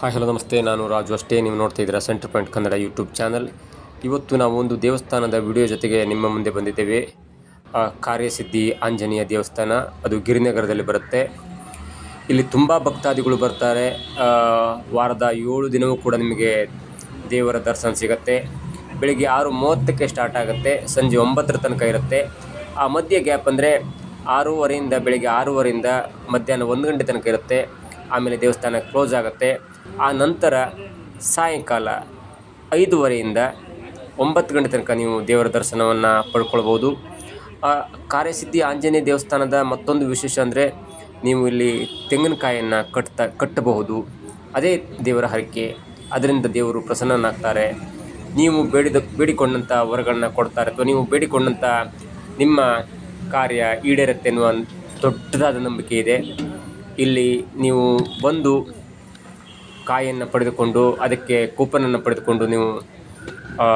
Hi hello, ನಮಸ್ತೆ. ನಾನು ರಾಜು ಅಷ್ಟೇ. ನೀವು ನೋಡ್ತಾ ಇದ್ದೀರಾ centre point Kannada YouTube channel. ಇವತ್ತು ನಾವು ಒಂದು ದೇವಸ್ಥಾನದ ವಿಡಿಯೋ ಜೊತೆಗೆ ನಿಮ್ಮ ಮುಂದೆ ಬಂದಿದ್ದೇವೆ. ಕಾರ್ಯಸಿದ್ಧಿ ಆಂಜನೇಯ ದೇವಸ್ಥಾನ. ಅದು ಗಿರಿನಗರದಲ್ಲಿ ಬರುತ್ತೆ. ಇಲ್ಲಿ ತುಂಬ ಭಕ್ತಾದಿಗಳು ಬರ್ತಾರೆ. ವಾರದ ಏಳು ದಿನವೂ ಕೂಡ ನಿಮಗೆ ದೇವರ ದರ್ಶನ ಸಿಗುತ್ತೆ. ಬೆಳಿಗ್ಗೆ ಆರು ಮೂವತ್ತಕ್ಕೆ ಸ್ಟಾರ್ಟ್ ಆಗುತ್ತೆ. ಸಂಜೆ ಒಂಬತ್ತರ ತನಕ ಇರುತ್ತೆ. ಆ ಮಧ್ಯೆ ಗ್ಯಾಪ್ ಅಂದರೆ ಆರೂವರೆಯಿಂದ ಬೆಳಿಗ್ಗೆ ಆರೂವರೆಯಿಂದ ಮಧ್ಯಾಹ್ನ ಒಂದು ಗಂಟೆ ತನಕ ಇರುತ್ತೆ. ಆಮೇಲೆ ದೇವಸ್ಥಾನ ಕ್ಲೋಸ್ ಆಗುತ್ತೆ. ಆ ನಂತರ ಸಾಯಂಕಾಲ ಐದೂವರೆಯಿಂದ ಒಂಬತ್ತು ಗಂಟೆ ತನಕ ನೀವು ದೇವರ ದರ್ಶನವನ್ನು ಪಡ್ಕೊಳ್ಬೋದು. ಕಾರ್ಯಸಿದ್ಧಿ ಆಂಜನೇಯ ದೇವಸ್ಥಾನದ ಮತ್ತೊಂದು ವಿಶೇಷ ಅಂದರೆ ನೀವು ಇಲ್ಲಿ ತೆಂಗಿನಕಾಯಿಯನ್ನು ಕಟ್ತಾ ಕಟ್ಟಬಹುದು. ಅದೇ ದೇವರ ಹರಕೆ. ಅದರಿಂದ ದೇವರು ಪ್ರಸನ್ನನಾಗ್ತಾರೆ. ನೀವು ಬೇಡಿದ ಬೇಡಿಕೊಂಡಂಥ ವರಗಳನ್ನ ಕೊಡ್ತಾರೆ ಅಥವಾ ನೀವು ಬೇಡಿಕೊಂಡಂಥ ನಿಮ್ಮ ಕಾರ್ಯ ಈಡೇರುತ್ತೆ ಅನ್ನುವ ದೊಡ್ಡದಾದ ನಂಬಿಕೆ ಇದೆ. ಇಲ್ಲಿ ನೀವು ಬಂದು ಕಾಯಿಯನ್ನು ಪಡೆದುಕೊಂಡು ಅದಕ್ಕೆ ಕೂಪನನ್ನು ಪಡೆದುಕೊಂಡು ನೀವು ಆ,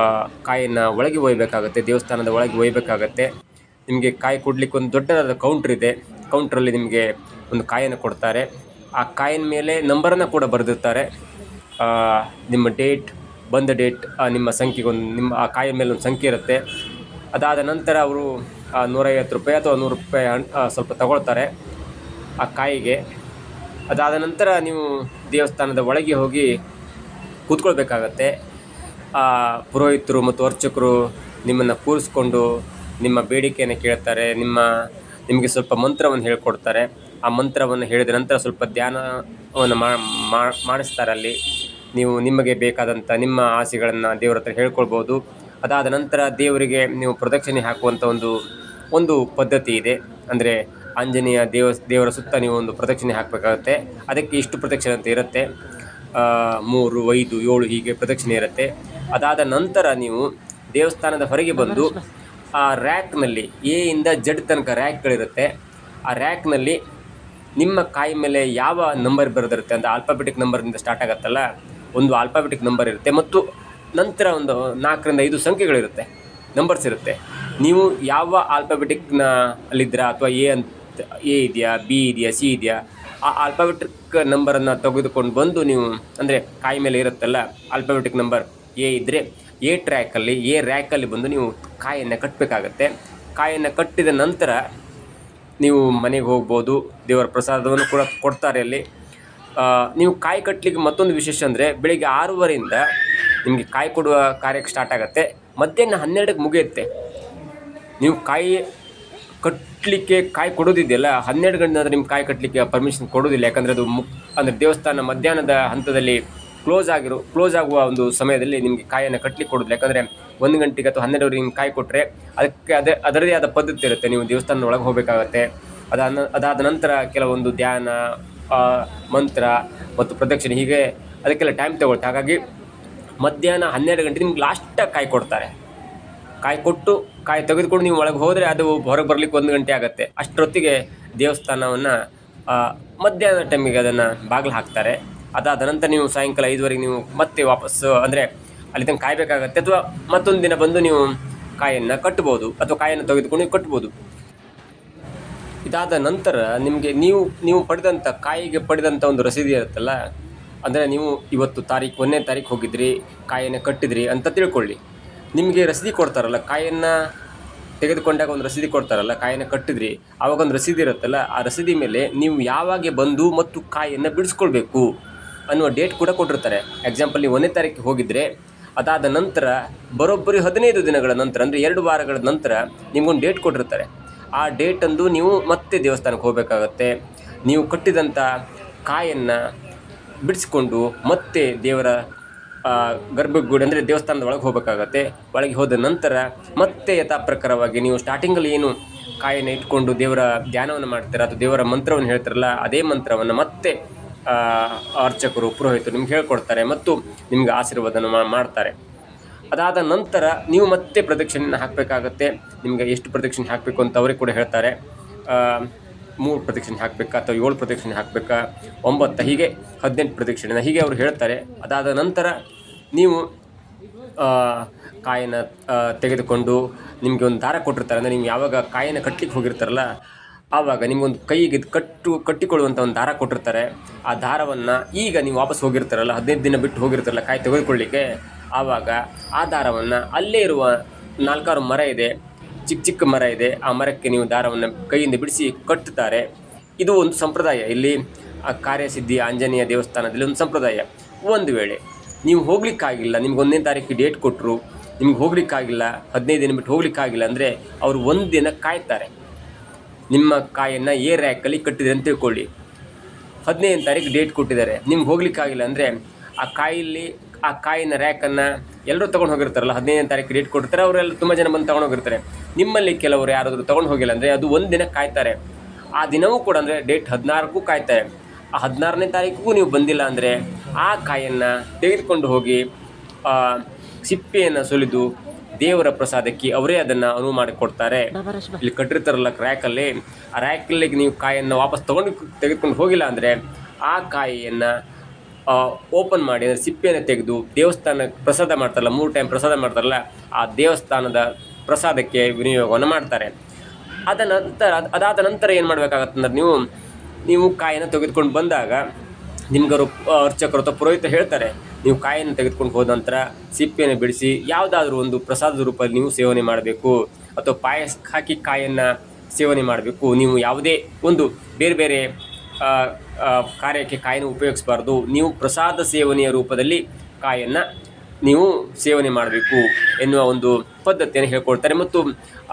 ಕಾಯಿಯನ್ನು ಒಳಗೆ ಒಯ್ಯಬೇಕಾಗತ್ತೆ ದೇವಸ್ಥಾನದ ಒಳಗೆ ಒಯ್ಯಬೇಕಾಗತ್ತೆ ನಿಮಗೆ ಕಾಯಿ ಕೊಡಲಿಕ್ಕೆ ಒಂದು ದೊಡ್ಡದಾದ ಕೌಂಟ್ರ್ ಇದೆ. ಕೌಂಟ್ರಲ್ಲಿ ನಿಮಗೆ ಒಂದು ಕಾಯನ್ನು ಕೊಡ್ತಾರೆ. ಆ ಕಾಯಿನ ಮೇಲೆ ನಂಬರನ್ನು ಕೂಡ ಬರೆದಿರ್ತಾರೆ. ನಿಮ್ಮ ಡೇಟ್ ಬಂದ ಡೇಟ್ ನಿಮ್ಮ ಸಂಖ್ಯೆಗೆ ಒಂದು ನಿಮ್ಮ ಆ ಕಾಯಿನ ಮೇಲೆ ಒಂದು ಸಂಖ್ಯೆ ಇರುತ್ತೆ. ಅದಾದ ನಂತರ ಅವರು ನೂರೈವತ್ತು ರೂಪಾಯಿ ಅಥವಾ ನೂರು ರೂಪಾಯಿ ಸ್ವಲ್ಪ ತಗೊಳ್ತಾರೆ. ಆ ಕಾಯಿಗೆ ಅದಾದ ನಂತರ ನೀವು ದೇವಸ್ಥಾನದ ಒಳಗೆ ಹೋಗಿ ಕೂತ್ಕೊಳ್ಬೇಕಾಗತ್ತೆ. ಆ, ಪುರೋಹಿತರು ಮತ್ತು ಅರ್ಚಕರು ನಿಮ್ಮನ್ನು ಕೂರಿಸ್ಕೊಂಡು ನಿಮ್ಮ ಬೇಡಿಕೆಯನ್ನು ಕೇಳ್ತಾರೆ, ನಿಮ್ಮ, ನಿಮಗೆ ಸ್ವಲ್ಪ ಮಂತ್ರವನ್ನು ಹೇಳ್ಕೊಡ್ತಾರೆ. ಆ ಮಂತ್ರವನ್ನು ಹೇಳಿದ ನಂತರ ಸ್ವಲ್ಪ ಧ್ಯಾನವನ್ನು ಮಾಡಿಸ್ತಾರೆ ಅಲ್ಲಿ. ನೀವು ನಿಮಗೆ ಬೇಕಾದಂಥ ನಿಮ್ಮ ಆಸೆಗಳನ್ನು ದೇವರ ಹತ್ರ ಹೇಳ್ಕೊಳ್ಬೋದು. ಅದಾದ ನಂತರ ದೇವರಿಗೆ ನೀವು ಪ್ರದಕ್ಷಿಣೆ ಹಾಕುವಂಥ ಒಂದು ಒಂದು ಪದ್ಧತಿ ಇದೆ. ಅಂದರೆ ಆಂಜನೇಯ ದೇವ ದೇವರ ಸುತ್ತ ನೀವು ಒಂದು ಪ್ರದಕ್ಷಿಣೆ ಹಾಕಬೇಕಾಗುತ್ತೆ. ಅದಕ್ಕೆ ಇಷ್ಟು ಪ್ರದಕ್ಷಿಣೆ ಅಂತ ಇರುತ್ತೆ. ಮೂರು, ಐದು, ಏಳು ಹೀಗೆ ಪ್ರದಕ್ಷಿಣೆ ಇರುತ್ತೆ. ಅದಾದ ನಂತರ ನೀವು ದೇವಸ್ಥಾನದ ಹೊರಗೆ ಬಂದು ಆ ರ್ಯಾಕ್ನಲ್ಲಿ ಎ ಇಂದ ಜಡ್ ತನಕ ರ್ಯಾಕ್ಗಳಿರುತ್ತೆ ಆ ರ್ಯಾಕ್ನಲ್ಲಿ ನಿಮ್ಮ ಕಾಯಿ ಮೇಲೆ ಯಾವ ನಂಬರ್ ಬರೆದಿರುತ್ತೆ ಅಂತ ಆಲ್ಫಾಬೆಟಿಕ್ ನಂಬರಿಂದ ಸ್ಟಾರ್ಟ್ ಆಗುತ್ತಲ್ಲ? ಒಂದು ಆಲ್ಫಾಬೆಟಿಕ್ ನಂಬರ್ ಇರುತ್ತೆ ಮತ್ತು ನಂತರ ಒಂದು ನಾಲ್ಕರಿಂದ ಐದು ಸಂಖ್ಯೆಗಳಿರುತ್ತೆ. ನಂಬರ್ಸ್ ಇರುತ್ತೆ. ನೀವು ಯಾವ ಆಲ್ಫಾಬೆಟಿಕ್ನ ಅಲ್ಲಿದ್ದೀರಾ ಅಥವಾ ಎ ಅಂತ ಎ ಇದೆಯಾ, ಬಿ ಇದೆಯಾ, ಸಿ ಇದೆಯಾ, ಆ ಆಲ್ಫಾಬೆಟಿಕ್ ನಂಬರನ್ನು ತೆಗೆದುಕೊಂಡು ಬಂದು ನೀವು, ಅಂದರೆ ಕಾಯಿ ಮೇಲೆ ಇರುತ್ತಲ್ಲ ಆಲ್ಫಾಬೆಟಿಕ್ ನಂಬರ್ ಎ ಇದ್ದರೆ ಎ ಟ್ರ್ಯಾಕಲ್ಲಿ ಎ ರ್ಯಾಕಲ್ಲಿ ಬಂದು ನೀವು ಕಾಯನ್ನು ಕಟ್ಟಬೇಕಾಗತ್ತೆ ಕಾಯನ್ನು ಕಟ್ಟಿದ ನಂತರ ನೀವು ಮನೆಗೆ ಹೋಗ್ಬೋದು, ದೇವರ ಪ್ರಸಾದವನ್ನು ಕೂಡ ಕೊಡ್ತಾರೆ ಅಲ್ಲಿ. ನೀವು ಕಾಯಿ ಕಟ್ಟಲಿಕ್ಕೆ ಮತ್ತೊಂದು ವಿಶೇಷ ಅಂದರೆ ಬೆಳಿಗ್ಗೆ ಆರೂವರೆಯಿಂದ ನಿಮಗೆ ಕಾಯಿ ಕೊಡುವ ಕಾರ್ಯಕ್ಕೆ ಸ್ಟಾರ್ಟ್ ಆಗುತ್ತೆ. ಮಧ್ಯಾಹ್ನ ಹನ್ನೆರಡಕ್ಕೆ ಮುಗಿಯುತ್ತೆ. ನೀವು ಕಾಯಿ ಕಟ್ಟಲಿಕ್ಕೆ ಕಾಯಿ ಕೊಡೋದಿದೆಯಲ್ಲ, ಹನ್ನೆರಡು ಗಂಟೆ ನಂತರ ನಿಮ್ಗೆ ಕಾಯಿ ಕಟ್ಟಲಿಕ್ಕೆ ಪರ್ಮಿಷನ್ ಕೊಡೋದಿಲ್ಲ. ಯಾಕಂದರೆ ಅದು ಮುಕ್, ಅಂದರೆ ದೇವಸ್ಥಾನ ಮಧ್ಯಾಹ್ನದ ಹಂತದಲ್ಲಿ ಕ್ಲೋಸ್ ಆಗಿರೋ ಕ್ಲೋಸ್ ಆಗುವ ಒಂದು ಸಮಯದಲ್ಲಿ ನಿಮಗೆ ಕಾಯನ್ನು ಕಟ್ಟಲಿಕ್ಕೆ ಕೊಡೋದಿಲ್ಲ. ಯಾಕಂದರೆ ಒಂದು ಗಂಟೆಗೆ ಅಥವಾ ಹನ್ನೆರಡುವರೆಗೆ ನಿಮ್ಗೆ ಕಾಯಿ ಕೊಟ್ಟರೆ ಅದಕ್ಕೆ ಅದೇ ಅದರದೇ ಆದ ಪದ್ಧತಿ ಇರುತ್ತೆ. ನೀವು ದೇವಸ್ಥಾನದ ಒಳಗೆ ಹೋಗಬೇಕಾಗತ್ತೆ. ಅದಾದ ಅದಾದ ನಂತರ ಕೆಲವೊಂದು ಧ್ಯಾನ ಮಂತ್ರ ಮತ್ತು ಪ್ರದಕ್ಷಿಣೆ ಹೀಗೆ ಅದಕ್ಕೆಲ್ಲ ಟೈಮ್ ತಗೊಳ್ತೆ ಹಾಗಾಗಿ ಮಧ್ಯಾಹ್ನ ಹನ್ನೆರಡು ಗಂಟೆ ನಿಮ್ಗೆ ಲಾಸ್ಟಾಗಿ ಕಾಯಿ ಕೊಡ್ತಾರೆ. ಕಾಯಿ ಕೊಟ್ಟು, ಕಾಯಿ ತೆಗೆದುಕೊಂಡು ನೀವು ಒಳಗೆ ಹೋದರೆ ಅದು ಹೊರಗೆ ಬರಲಿಕ್ಕೆ ಒಂದು ಗಂಟೆ ಆಗುತ್ತೆ. ಅಷ್ಟೊತ್ತಿಗೆ ದೇವಸ್ಥಾನವನ್ನು ಮಧ್ಯಾಹ್ನ ಟೈಮಿಗೆ ಅದನ್ನು ಬಾಗಿಲು ಹಾಕ್ತಾರೆ. ಅದಾದ ನಂತರ ನೀವು ಸಾಯಂಕಾಲ ಐದುವರೆಗೆ ನೀವು ಮತ್ತೆ ವಾಪಸ್ಸು ಅಂದರೆ ಅಲ್ಲಿ ತನಕ ಕಾಯಬೇಕಾಗತ್ತೆ ಅಥವಾ ಮತ್ತೊಂದು ದಿನ ಬಂದು ನೀವು ಕಾಯನ್ನು ಕಟ್ಬೋದು ಅಥವಾ ಕಾಯನ್ನು ತೆಗೆದುಕೊಂಡು ಕಟ್ಬೋದು ಇದಾದ ನಂತರ ನಿಮಗೆ ನೀವು ನೀವು ಪಡೆದಂಥ ಕಾಯಿಗೆ ಪಡೆದಂಥ ಒಂದು ರಸೀದಿ ಇರುತ್ತಲ್ಲ, ಅಂದರೆ ನೀವು ಇವತ್ತು ತಾರೀಕು, ಒಂದನೇ ತಾರೀಕು ಹೋಗಿದ್ರಿ, ಕಾಯನ್ನು ಕಟ್ಟಿದ್ರಿ ಅಂತ ತಿಳ್ಕೊಳ್ಳಿ. ನಿಮಗೆ ರಸೀದಿ ಕೊಡ್ತಾರಲ್ಲ, ಕಾಯನ್ನು ತೆಗೆದುಕೊಂಡಾಗ ಒಂದು ರಸೀದಿ ಕೊಡ್ತಾರಲ್ಲ, ಕಾಯನ್ನು ಕಟ್ಟಿದ್ರಿ ಆವಾಗ ಒಂದು ರಸೀದಿ ಇರುತ್ತಲ್ಲ, ಆ ರಸೀದಿ ಮೇಲೆ ನೀವು ಯಾವಾಗ ಬಂದು ಮತ್ತು ಕಾಯನ್ನು ಬಿಡಿಸ್ಕೊಳ್ಬೇಕು ಅನ್ನುವ ಡೇಟ್ ಕೂಡ ಕೊಟ್ಟಿರ್ತಾರೆ. ಎಕ್ಸಾಂಪಲ್ ನೀವು ಒಂದನೇ ತಾರೀಕಿಗೆ ಹೋಗಿದ್ದರೆ ಅದಾದ ನಂತರ ಬರೋಬ್ಬರಿ ಹದಿನೈದು ದಿನಗಳ ನಂತರ, ಅಂದರೆ ಎರಡು ವಾರಗಳ ನಂತರ ನಿಮಗೊಂದು ಡೇಟ್ ಕೊಟ್ಟಿರ್ತಾರೆ. ಆ ಡೇಟಂದು ನೀವು ಮತ್ತೆ ದೇವಸ್ಥಾನಕ್ಕೆ ಹೋಗಬೇಕಾಗತ್ತೆ. ನೀವು ಕಟ್ಟಿದಂಥ ಕಾಯನ್ನು ಬಿಡಿಸ್ಕೊಂಡು ಮತ್ತೆ ದೇವರ ಗರ್ಭಗುಡಿ ಅಂದರೆ ದೇವಸ್ಥಾನದ ಒಳಗೆ ಹೋಗಬೇಕಾಗತ್ತೆ. ಒಳಗೆ ಹೋದ ನಂತರ ಮತ್ತೆ ಯಥಾಪ್ರಕಾರವಾಗಿ ನೀವು ಸ್ಟಾರ್ಟಿಂಗಲ್ಲಿ ಏನು ಕಾಯನ್ನು ಇಟ್ಕೊಂಡು ದೇವರ ಧ್ಯಾನವನ್ನು ಮಾಡ್ತೀರಾ ಅಥವಾ ದೇವರ ಮಂತ್ರವನ್ನು ಹೇಳ್ತಾರಲ್ಲ, ಅದೇ ಮಂತ್ರವನ್ನು ಮತ್ತೆ ಅರ್ಚಕರು, ಪುರೋಹಿತರು ನಿಮ್ಗೆ ಹೇಳ್ಕೊಡ್ತಾರೆ ಮತ್ತು ನಿಮ್ಗೆ ಆಶೀರ್ವಾದನ ಮಾಡ್ತಾರೆ. ಅದಾದ ನಂತರ ನೀವು ಮತ್ತೆ ಪ್ರದಕ್ಷಿಣೆಯನ್ನು ಹಾಕಬೇಕಾಗತ್ತೆ. ನಿಮಗೆ ಎಷ್ಟು ಪ್ರದಕ್ಷಿಣೆ ಹಾಕಬೇಕು ಅಂತ ಅವರೇ ಕೂಡ ಹೇಳ್ತಾರೆ. ಮೂರು ಪ್ರದಕ್ಷಿಣೆ ಹಾಕಬೇಕಾ ಅಥವಾ ಏಳು ಪ್ರದಕ್ಷಿಣೆ ಹಾಕಬೇಕಾ? ಒಂಬತ್ತು, ಹೀಗೆ ಹದಿನೆಂಟು ಪ್ರದಕ್ಷಿಣೆ. ಹೀಗೆ ಅವರು ಹೇಳ್ತಾರೆ. ಅದಾದ ನಂತರ ನೀವು ಕಾಯನ್ನು ಕಾಯಿನ ತೆಗೆದುಕೊಂಡು ನಿಮಗೆ ಒಂದು ದಾರ ಕೊಟ್ಟಿರ್ತಾರೆ. ಅಂದರೆ ನೀವು ಯಾವಾಗ ಕಾಯನ್ನು ಕಟ್ಟಲಿಕ್ಕೆ ಹೋಗಿರ್ತಾರಲ್ಲ, ಆವಾಗ ನಿಮಗೊಂದು ಕೈಗೆ ಕಟ್ಟು ಕಟ್ಟಿಕೊಳ್ಳುವಂಥ ಒಂದು ದಾರ ಕೊಟ್ಟಿರ್ತಾರೆ. ಆ ದಾರವನ್ನು ಈಗ ನೀವು ವಾಪಸ್ ಹೋಗಿರ್ತಾರಲ್ಲ, ಹದಿನೈದು ದಿನ ಬಿಟ್ಟು ಹೋಗಿರ್ತಾರಲ್ಲ ಕಾಯಿ ತೆಗೆದುಕೊಳ್ಳಿಕ್ಕೆ, ಆವಾಗ ಆ ದಾರವನ್ನು ಅಲ್ಲೇ ಇರುವ ನಾಲ್ಕಾರು ಮರ ಇದೆ. ಚಿಕ್ಕ ಚಿಕ್ಕ ಮರ ಇದೆ. ಆ ಮರಕ್ಕೆ ನೀವು ದಾರವನ್ನು ಕೈಯಿಂದ ಬಿಡಿಸಿ ಕಟ್ಟುತ್ತಾರೆ. ಇದು ಒಂದು ಸಂಪ್ರದಾಯ. ಇಲ್ಲಿ ಆ ಕಾರ್ಯಸಿದ್ಧಿ ಆಂಜನೇಯ ದೇವಸ್ಥಾನದಲ್ಲಿ ಒಂದು ಸಂಪ್ರದಾಯ. ಒಂದು ವೇಳೆ ನೀವು ಹೋಗ್ಲಿಕ್ಕಾಗಿಲ್ಲ, ನಿಮ್ಗೆ ಒಂದನೇ ತಾರೀಕು ಡೇಟ್ ಕೊಟ್ಟರು ನಿಮ್ಗೆ ಹೋಗ್ಲಿಕ್ಕಾಗಿಲ್ಲ, ಹದಿನೈದು ದಿನ ಬಿಟ್ಟು ಹೋಗ್ಲಿಕ್ಕಾಗಿಲ್ಲ ಅಂದರೆ ಅವರು ಒಂದು ದಿನ ಕಾಯ್ತಾರೆ. ನಿಮ್ಮ ಕಾಯನ್ನು ಏ ರ್ಯಾಕಲ್ಲಿ ಕಟ್ಟಿದೆ ಅಂತ ತಿಳ್ಕೊಳ್ಳಿ. ಹದಿನೈದನೇ ತಾರೀಕು ಡೇಟ್ ಕೊಟ್ಟಿದ್ದಾರೆ. ನಿಮ್ಗೆ ಹೋಗ್ಲಿಕ್ಕಾಗಿಲ್ಲ ಅಂದರೆ ಆ ಕಾಯಲ್ಲಿ, ಆ ಕಾಯಿನ ರ್ಯಾಕನ್ನು ಎಲ್ಲರೂ ತೊಗೊಂಡು ಹೋಗಿರ್ತಾರಲ್ಲ, ಹದಿನೈದನೇ ತಾರೀಕು ಡೇಟ್ ಕೊಡ್ತಾರೆ ಅವರೆಲ್ಲ ತುಂಬ ಜನ ಬಂದು ತೊಗೊಂಡು ಹೋಗಿರ್ತಾರೆ. ನಿಮ್ಮಲ್ಲಿ ಕೆಲವರು ಯಾರಾದರೂ ತೊಗೊಂಡು ಹೋಗಿಲ್ಲ ಅಂದರೆ ಅದು ಒಂದು ದಿನ ಕಾಯ್ತಾರೆ. ಆ ದಿನವೂ ಕೂಡ ಅಂದರೆ ಡೇಟ್ ಹದಿನಾರಕ್ಕೂ ಕಾಯ್ತಾರೆ. ಆ ಹದಿನಾರನೇ ತಾರೀಕಿಗೂ ನೀವು ಬಂದಿಲ್ಲ ಅಂದರೆ ಆ ಕಾಯನ್ನು ತೆಗೆದುಕೊಂಡು ಹೋಗಿ ಸಿಪ್ಪೆಯನ್ನು ಸುಲಿದು ದೇವರ ಪ್ರಸಾದಕ್ಕೆ ಅವರೇ ಅದನ್ನು ಅನುವು ಮಾಡಿಕೊಡ್ತಾರೆ. ಇಲ್ಲಿ ಕಟ್ಟಿರ್ತಾರಲ್ಲ ರ್ಯಾಕಲ್ಲಿ ಆ ರ್ಯಾಕಲ್ಲಿ ನೀವು ಕಾಯನ್ನು ವಾಪಸ್ ತೊಗೊಂಡು ತೆಗೆದುಕೊಂಡು ಹೋಗಿಲ್ಲ ಅಂದರೆ ಆ ಕಾಯಿಯನ್ನು ಓಪನ್ ಮಾಡಿ ಅಂದರೆ ಸಿಪ್ಪೆಯನ್ನು ತೆಗೆದು ದೇವಸ್ಥಾನಕ್ಕೆ ಪ್ರಸಾದ ಮಾಡ್ತಾರಲ್ಲ, ಮೂರು ಟೈಮ್ ಪ್ರಸಾದ ಮಾಡ್ತಾರಲ್ಲ, ಆ ದೇವಸ್ಥಾನದ ಪ್ರಸಾದಕ್ಕೆ ವಿನಿಯೋಗವನ್ನು ಮಾಡ್ತಾರೆ. ಅದ ನಂತರ ಅದ್- ಅದಾದ ನಂತರ ಏನು ಮಾಡಬೇಕಾಗತ್ತಂದ್ರೆ ನೀವು ನೀವು ಕಾಯನ್ನು ತೆಗೆದುಕೊಂಡು ಬಂದಾಗ ನಿಮ್ಗರು ಅರ್ಚಕರು ಅಥವಾ ಪುರೋಹಿತ ಹೇಳ್ತಾರೆ, ನೀವು ಕಾಯನ್ನು ತೆಗೆದುಕೊಂಡು ಹೋದ ನಂತರ ಸಿಪ್ಪೆಯನ್ನು ಬಿಡಿಸಿ ಯಾವುದಾದ್ರೂ ಒಂದು ಪ್ರಸಾದದ ರೂಪದಲ್ಲಿ ನೀವು ಸೇವನೆ ಮಾಡಬೇಕು ಅಥವಾ ಪಾಯಸ ಹಾಕಿ ಕಾಯನ್ನು ಸೇವನೆ ಮಾಡಬೇಕು. ನೀವು ಯಾವುದೇ ಒಂದು ಬೇರೆ ಬೇರೆ ಕಾರ್ಯಕ್ಕೆ ಕಾಯನ್ನು ಉಪಯೋಗಿಸಬಾರ್ದು. ನೀವು ಪ್ರಸಾದ ಸೇವನೆಯ ರೂಪದಲ್ಲಿ ಕಾಯನ್ನು ನೀವು ಸೇವನೆ ಮಾಡಬೇಕು ಎನ್ನುವ ಒಂದು ಪದ್ಧತಿಯನ್ನು ಹೇಳ್ಕೊಡ್ತಾರೆ ಮತ್ತು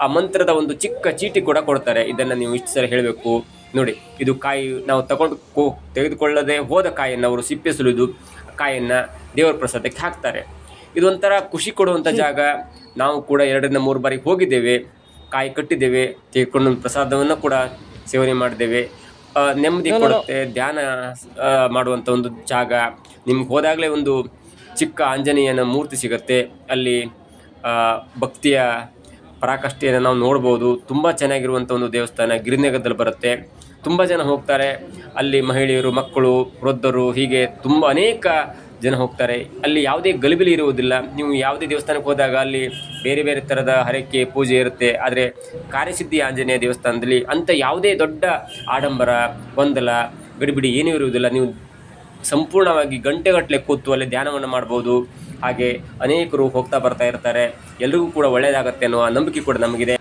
ಆ ಮಂತ್ರದ ಒಂದು ಚಿಕ್ಕ ಚೀಟಿ ಕೂಡ ಕೊಡ್ತಾರೆ. ಇದನ್ನು ನೀವು ಇಷ್ಟು ಸಲ ಹೇಳಬೇಕು. ನೋಡಿ ಇದು ಕಾಯಿ ನಾವು ತಗೊಂಡು ಕೋ ತೆಗೆದುಕೊಳ್ಳದೆ ಹೋದ ಕಾಯಿಯನ್ನು ಅವರು ಸಿಪ್ಪೆ ಸುಲಿದು ಕಾಯನ್ನು ದೇವರ ಪ್ರಸಾದಕ್ಕೆ ಹಾಕ್ತಾರೆ. ಇದೊಂಥರ ಖುಷಿ ಕೊಡುವಂಥ ಜಾಗ. ನಾವು ಕೂಡ ಎರಡರಿಂದ ಮೂರು ಬಾರಿ ಹೋಗಿದ್ದೇವೆ. ಕಾಯಿ ಕಟ್ಟಿದ್ದೇವೆ. ತೆಗೆದುಕೊಂಡು ಪ್ರಸಾದವನ್ನು ಕೂಡ ಸೇವನೆ ಮಾಡಿದ್ದೇವೆ. ನೆಮ್ಮದಿ ಕೊಡುತ್ತೆ ಧ್ಯಾನ ಮಾಡುವಂಥ ಒಂದು ಜಾಗ. ನಿಮ್ಗೆ ಹೋದಾಗಲೇ ಒಂದು ಚಿಕ್ಕ ಆಂಜನೇಯನ ಮೂರ್ತಿ ಸಿಗುತ್ತೆ. ಅಲ್ಲಿ ಭಕ್ತಿಯ ಪರಾಕಷ್ಠೆಯನ್ನು ನಾವು ನೋಡ್ಬೋದು. ತುಂಬ ಚೆನ್ನಾಗಿರುವಂಥ ಒಂದು ದೇವಸ್ಥಾನ ಗಿರಿನಗರದಲ್ಲಿ ಬರುತ್ತೆ. ತುಂಬ ಜನ ಹೋಗ್ತಾರೆ. ಅಲ್ಲಿ ಮಹಿಳೆಯರು, ಮಕ್ಕಳು, ವೃದ್ಧರು ಹೀಗೆ ತುಂಬ ಅನೇಕ ಜನ ಹೋಗ್ತಾರೆ. ಅಲ್ಲಿ ಯಾವುದೇ ಗಲಿಬಿಲಿ ಇರುವುದಿಲ್ಲ. ನೀವು ಯಾವುದೇ ದೇವಸ್ಥಾನಕ್ಕೆ ಹೋದಾಗ ಅಲ್ಲಿ ಬೇರೆ ಬೇರೆ ಥರದ ಹರಕೆ, ಪೂಜೆ ಇರುತ್ತೆ. ಆದರೆ ಕಾರ್ಯಸಿದ್ಧಿ ಆಂಜನೇಯ ದೇವಸ್ಥಾನದಲ್ಲಿ ಅಂಥ ಯಾವುದೇ ದೊಡ್ಡ ಆಡಂಬರ, ಗೊಂದಲ ಗಡಿಬಿಡಿ ಏನೂ ಇರುವುದಿಲ್ಲ. ನೀವು ಸಂಪೂರ್ಣವಾಗಿ ಗಂಟೆಗಟ್ಟಲೆ ಕೂತು ಅಲ್ಲಿ ಧ್ಯಾನವನ್ನು ಮಾಡ್ಬೋದು. ಹಾಗೆ ಅನೇಕರು ಹೋಗ್ತಾ ಬರ್ತಾ ಇರ್ತಾರೆ. ಎಲ್ರಿಗೂ ಕೂಡ ಒಳ್ಳೆಯದಾಗತ್ತೆ ಆ ನಂಬಿಕೆ ಕೂಡ ನಮಗಿದೆ.